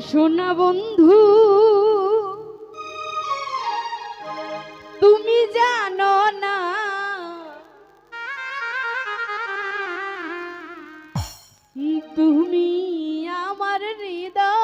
সোনা বন্ধু তুমি জানো না। তুমি আমার হৃদয়।